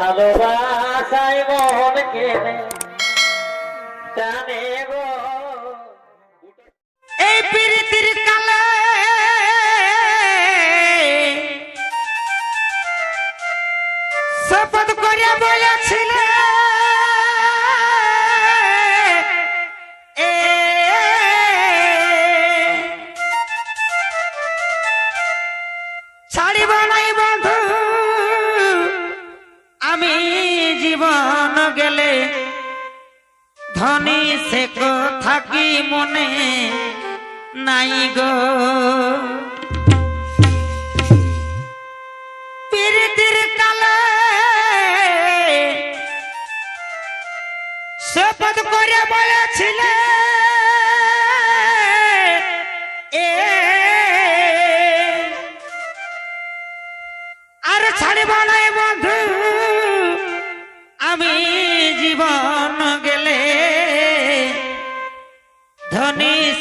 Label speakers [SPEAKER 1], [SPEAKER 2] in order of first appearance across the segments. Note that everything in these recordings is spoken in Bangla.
[SPEAKER 1] ভালোবাসাই মন কেনে জানে গো।
[SPEAKER 2] এই প্রীতির কালে শপথ করে বলেছিল আমি জীবন গেলে ধনী সে থাকি মনে নাই গো? প্রীতির কালে শপথ করে বলেছিল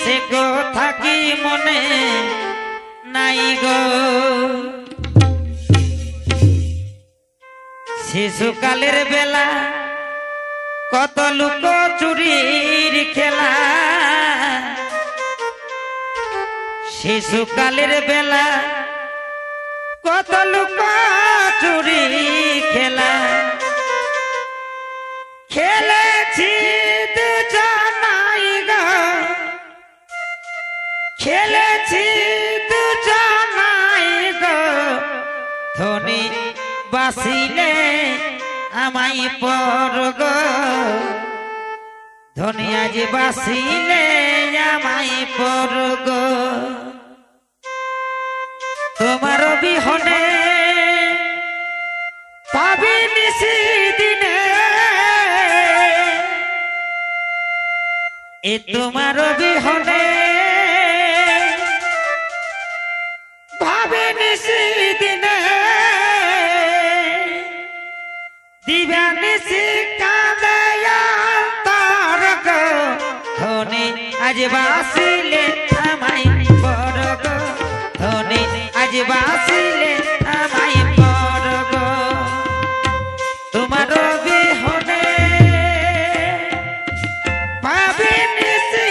[SPEAKER 2] সে গো থাকি মনে নাই গো। শিশুকালের বেলা কত লোক চুরির খেলা। শিশুকালের বেলা কত লোক চুরি খেলেছি দুজনাই গো। ধনী বাসিলে আমাই পর গো। ধনী আজ বাসিলে আমাই পর গো। তোমার বিহনে পাবি নিশি দিনে। এ তোমার বিহনে হবে বেশি দিনে দিবানিসি তারক। ধনে আজ বাসিলে আমায় বড় ধনে আজ বাসিলে আমায় বড় তোমার বিহনে পাবিনিসি